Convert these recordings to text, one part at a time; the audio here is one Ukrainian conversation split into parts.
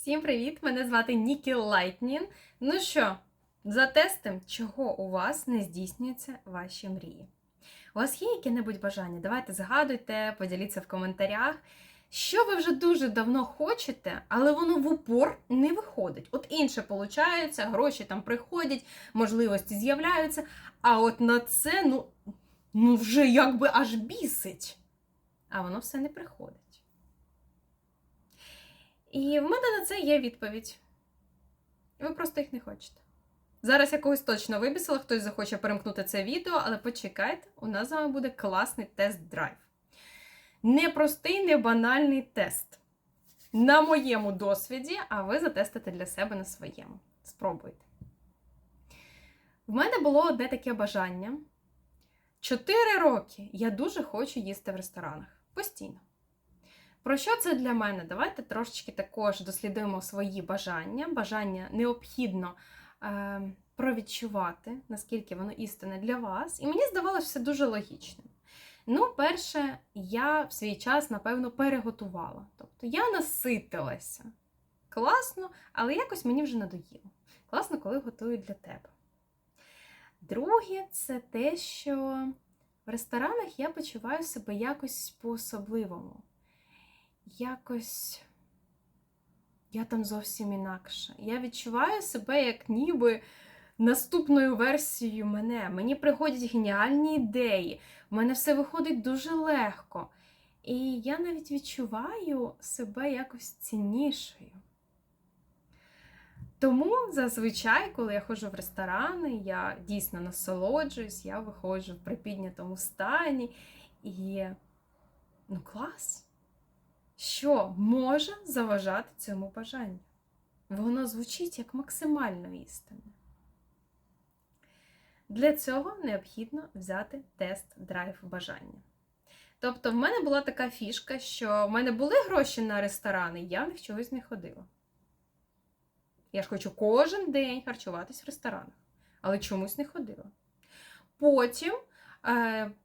Всім привіт! Мене звати Нікі Лайтнін. Ну що, затестим, чого у вас не здійснюються ваші мрії. У вас є які-небудь бажання? Давайте згадуйте, поділіться в коментарях. Що ви вже дуже давно хочете, але воно в упор не виходить. От інше виходить, гроші там приходять, можливості з'являються. А от на це, ну, ну вже якби аж бісить. А воно все не приходить. І в мене на це є відповідь. Ви просто їх не хочете. Зараз я когось точно вибісила, хтось захоче перемкнути це відео, але почекайте, у нас з вами буде класний тест-драйв. Не простий, не банальний тест. На моєму досвіді, а ви затестите для себе на своєму. Спробуйте. В мене було одне таке бажання. Чотири роки я дуже хочу їсти в ресторанах. Постійно. Про що це для мене? Давайте трошечки також дослідуємо свої бажання. Бажання необхідно е, провідчувати, наскільки воно істинне для вас. І мені здавалося все дуже логічним. Ну, перше, я в свій час, напевно, переготувала. Тобто я наситилася. Класно, але якось мені вже надоїло. Класно, коли готують для тебе. Друге, це те, що в ресторанах я почуваю себе якось по-особливому якось я там зовсім інакше. Я відчуваю себе як ніби наступною версією мене. Мені приходять геніальні ідеї, в мене все виходить дуже легко. І я навіть відчуваю себе якось ціннішою. Тому зазвичай, коли я ходжу в ресторани, я дійсно насолоджуюсь, я виходжу в припіднятому стані і ну клас! Що може заважати цьому бажанню. Воно звучить як максимально істинне. Для цього необхідно взяти тест-драйв бажання. Тобто, в мене була така фішка, що в мене були гроші на ресторани, я в них чогось не ходила. Я ж хочу кожен день харчуватись в ресторанах, але чомусь не ходила. Потім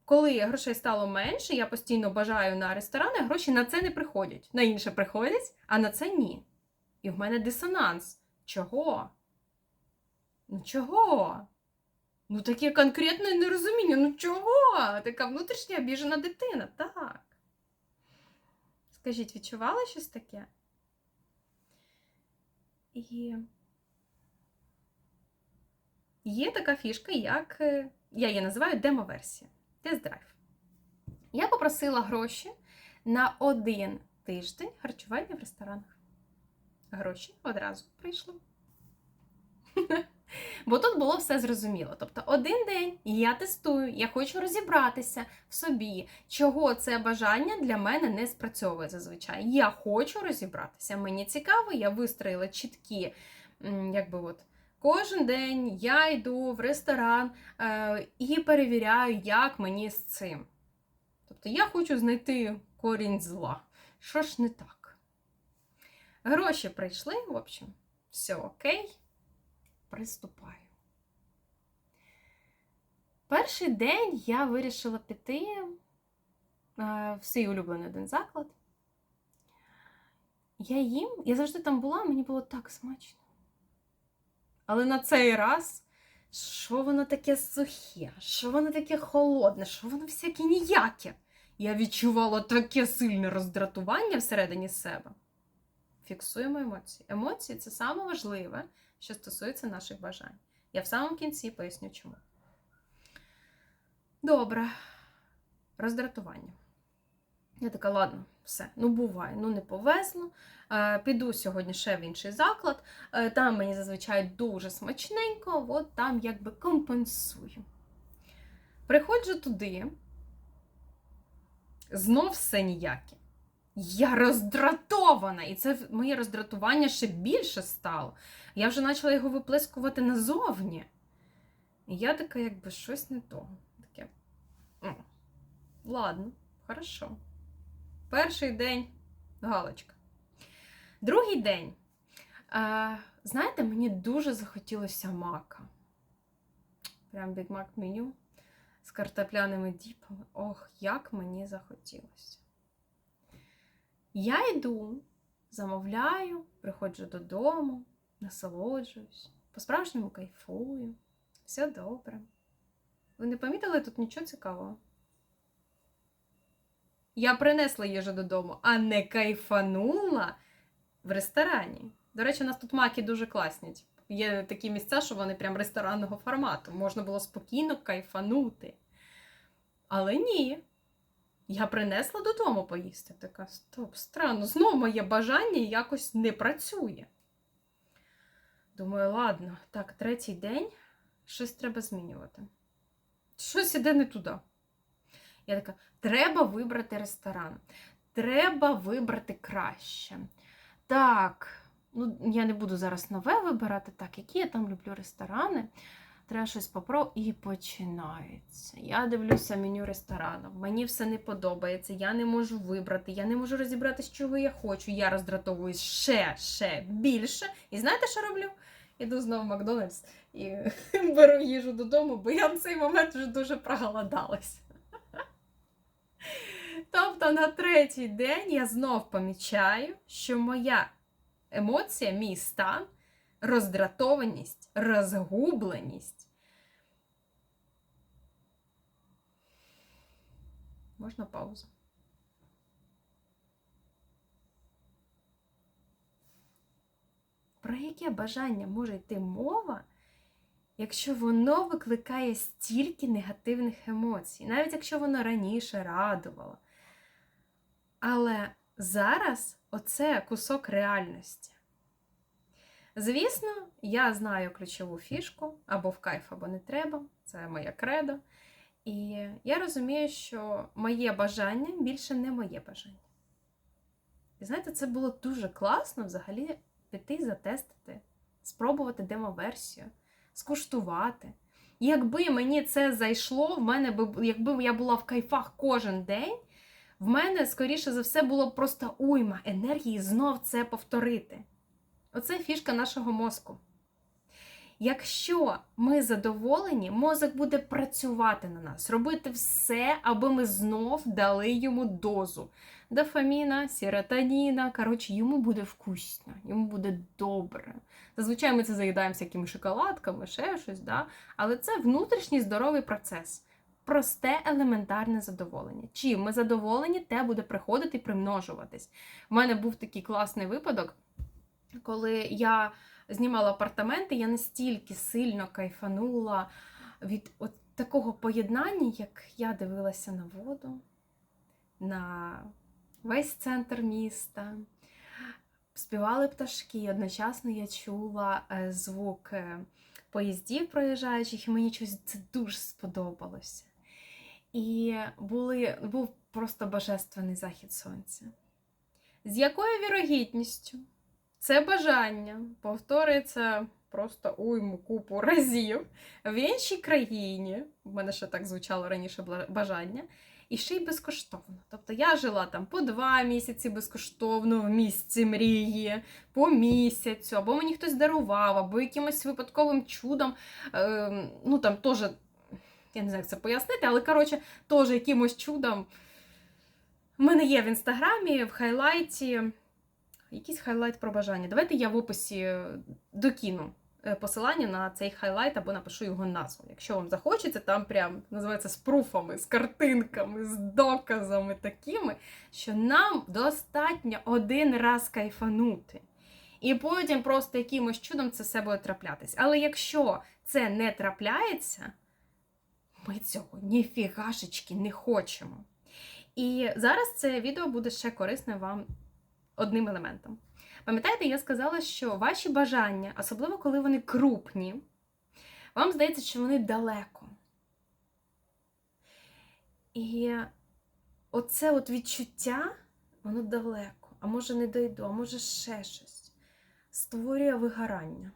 коли грошей стало менше, я постійно бажаю на ресторани, гроші на це не приходять. На інше приходять, а на це ні. І в мене дисонанс. Чого? Ну чого? Ну таке конкретне нерозуміння. Ну чого? Така внутрішня обіжена дитина, так. Скажіть, відчували щось таке? І є така фішка, як е, я її називаю демо-версія. Тест-драйв. Я попросила гроші на один тиждень харчування в ресторанах. Гроші одразу прийшли. Бо тут було все зрозуміло. Тобто, один день я тестую, я хочу розібратися в собі, чого це бажання для мене не спрацьовує зазвичай. Я хочу розібратися. Мені цікаво, я вистроїла чіткі, якби от. Кожен день я йду в ресторан е, і перевіряю, як мені з цим. Тобто я хочу знайти корінь зла. Що ж не так? Гроші прийшли, в общем, все окей, приступаю. Перший день я вирішила піти е, в свій улюблений один заклад. Я їм, я завжди там була, мені було так смачно. Але на цей раз, що воно таке сухе, що воно таке холодне, що воно всяке ніяке. Я відчувала таке сильне роздратування всередині себе. Фіксуємо емоції. Емоції це саме важливе, що стосується наших бажань. Я в самому кінці поясню чому. Добре, роздратування. Я така, ладно, все, ну буває, ну не повезло. Е, піду сьогодні ще в інший заклад. Е, там мені зазвичай дуже смачненько, от там якби компенсую. Приходжу туди, знов все ніяке. Я роздратована, і це моє роздратування ще більше стало. Я вже почала його виплескувати назовні. І я така, якби щось не то. Таке. Ладно, хорошо. Перший день галочка. Другий день. А, знаєте, мені дуже захотілося мака. Прям бігмак меню з картопляними діпами. Ох, як мені захотілося. Я йду замовляю, приходжу додому, насолоджуюсь, по-справжньому кайфую, все добре. Ви не помітили тут нічого цікавого? Я принесла їжу додому, а не кайфанула в ресторані. До речі, у нас тут маки дуже класні. Є такі місця, що вони прям ресторанного формату. Можна було спокійно кайфанути. Але ні. Я принесла додому поїсти. Така, стоп, странно, знову моє бажання якось не працює. Думаю, ладно, так, третій день, щось треба змінювати. Щось іде не туди. Я така, треба вибрати ресторан. Треба вибрати краще. Так, ну я не буду зараз нове вибирати, так, які я там люблю ресторани. Треба щось попробувати. І починається. Я дивлюся меню ресторану. Мені все не подобається, я не можу вибрати, я не можу розібратися, чого я хочу. Я роздратовуюсь ще, ще більше. І знаєте, що роблю? Іду знову в Макдональдс і беру їжу додому, бо я в цей момент вже дуже проголодалась. Тобто на третій день я знов помічаю, що моя емоція, мій стан, роздратованість, розгубленість. Можна паузу. Про яке бажання може йти мова, якщо воно викликає стільки негативних емоцій, навіть якщо воно раніше радувало. Але зараз оце кусок реальності. Звісно, я знаю ключову фішку або в кайф, або не треба. Це моя кредо. І я розумію, що моє бажання більше не моє бажання. І знаєте, це було дуже класно взагалі піти затестити, спробувати демоверсію, скуштувати. Якби мені це зайшло, в мене би, якби я була в кайфах кожен день, в мене, скоріше за все, було просто уйма енергії знов це повторити. Оце фішка нашого мозку. Якщо ми задоволені, мозок буде працювати на нас, робити все, аби ми знов дали йому дозу дофаміна, серотоніна. Коротше, йому буде вкусно, йому буде добре. Зазвичай ми це заїдаємо всякими шоколадками, ще щось, да? але це внутрішній здоровий процес. Просте елементарне задоволення. Чим ми задоволені, те буде приходити і примножуватись. У мене був такий класний випадок, коли я знімала апартаменти, я настільки сильно кайфанула від от такого поєднання, як я дивилася на воду, на весь центр міста. Співали пташки, одночасно я чула е, звук е, поїздів проїжджаючих, і мені щось це дуже сподобалося. І були, був просто божественний захід сонця. З якою вірогідністю це бажання повторюється просто уйму купу разів в іншій країні, в мене ще так звучало раніше бажання, і ще й безкоштовно. Тобто я жила там по два місяці безкоштовно в місці мрії, по місяцю, або мені хтось дарував, або якимось випадковим чудом, е, ну там теж, я не знаю, як це пояснити, але коротше, теж якимось чудом. У мене є в інстаграмі в хайлайті якийсь хайлайт про бажання. Давайте я в описі докину е, посилання на цей хайлайт або напишу його назву. Якщо вам захочеться, там прям називається з пруфами, з картинками, з доказами такими, що нам достатньо один раз кайфанути. І потім просто якимось чудом це все буде траплятись. Але якщо це не трапляється, ми цього ніфігашечки не хочемо. І зараз це відео буде ще корисне вам одним елементом. Пам'ятаєте, я сказала, що ваші бажання, особливо коли вони крупні, вам здається, що вони далеко. І оце от відчуття, воно далеко, а може не дойду, а може ще щось, створює вигорання.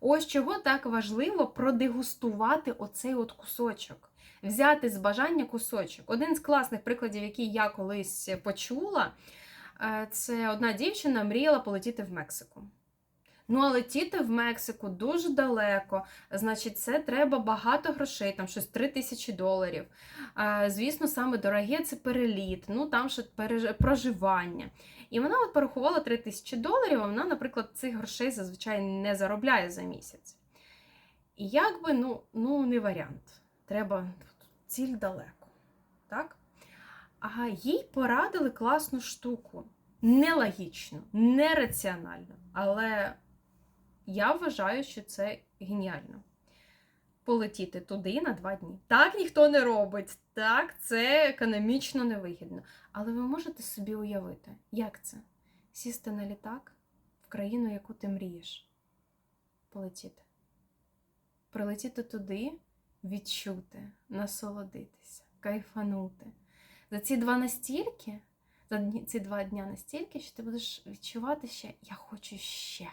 Ось чого так важливо продегустувати оцей от кусочок, взяти з бажання кусочок. Один з класних прикладів, який я колись почула, Е, це одна дівчина мріяла полетіти в Мексику. Ну, а летіти в Мексику дуже далеко. Значить, це треба багато грошей, там щось 3 тисячі доларів. Звісно, саме дороге це переліт, ну там ще проживання. І вона от порахувала 3 тисячі доларів, а вона, наприклад, цих грошей зазвичай не заробляє за місяць. І якби, ну, ну не варіант. Треба ціль далеко. Так? А їй порадили класну штуку. Нелогічно, нераціонально. Але я вважаю, що це геніально. Полетіти туди на два дні. Так ніхто не робить. Так, це економічно невигідно. Але ви можете собі уявити, як це? Сісти на літак в країну, яку ти мрієш. Полетіти. Прилетіти туди, відчути, насолодитися, кайфанути. За ці два настільки, за ці два дня настільки, що ти будеш відчувати ще я хочу ще.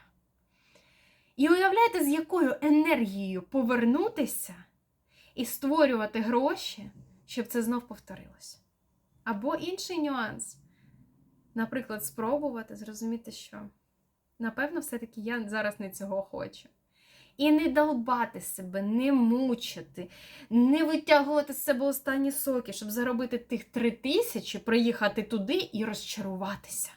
І уявляєте, з якою енергією повернутися і створювати гроші, щоб це знов повторилось. Або інший нюанс. Наприклад, спробувати зрозуміти, що напевно, все-таки я зараз не цього хочу. І не долбати себе, не мучити, не витягувати з себе останні соки, щоб заробити тих три тисячі, приїхати туди і розчаруватися.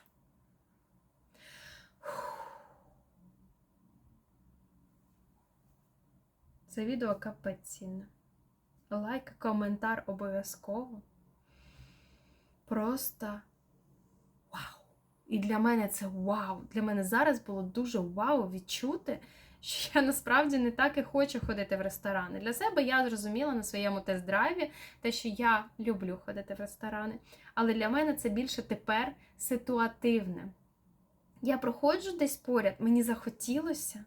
Це відео капець цінне. Лайк, коментар обов'язково. Просто вау! І для мене це вау! Для мене зараз було дуже вау відчути, що я насправді не так і хочу ходити в ресторани. Для себе я зрозуміла на своєму тест-драйві те, що я люблю ходити в ресторани. Але для мене це більше тепер ситуативне. Я проходжу десь поряд, мені захотілося.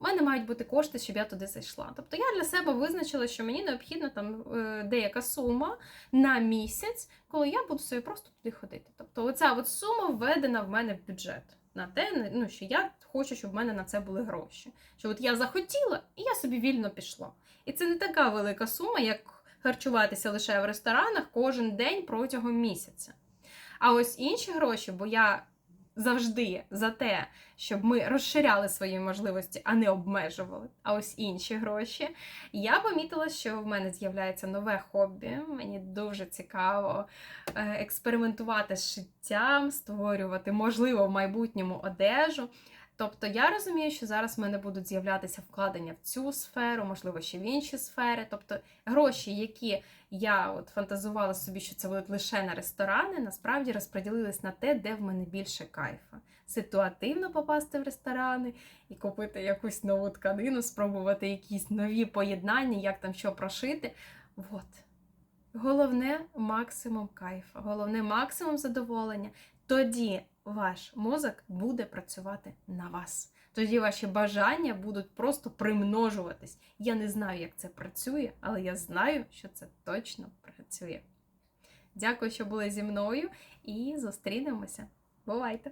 У мене мають бути кошти, щоб я туди зайшла. Тобто я для себе визначила, що мені необхідна там е, деяка сума на місяць, коли я буду собі просто туди ходити. Тобто, оця от сума введена в мене в бюджет на те, ну, що я хочу, щоб в мене на це були гроші. Що от я захотіла, і я собі вільно пішла. І це не така велика сума, як харчуватися лише в ресторанах кожен день протягом місяця. А ось інші гроші, бо я завжди за те, щоб ми розширяли свої можливості, а не обмежували. А ось інші гроші. Я помітила, що в мене з'являється нове хобі. Мені дуже цікаво е, експериментувати з шиттям, створювати, можливо, в майбутньому одежу. Тобто я розумію, що зараз в мене будуть з'являтися вкладення в цю сферу, можливо, ще в інші сфери. Тобто гроші, які я от фантазувала собі, що це будуть лише на ресторани, насправді розподілились на те, де в мене більше кайфа. Ситуативно попасти в ресторани і купити якусь нову тканину, спробувати якісь нові поєднання, як там що прошити. От. Головне максимум кайфа, головне максимум задоволення. Тоді ваш мозок буде працювати на вас. Тоді ваші бажання будуть просто примножуватись. Я не знаю, як це працює, але я знаю, що це точно працює. Дякую, що були зі мною, і зустрінемося. Бувайте!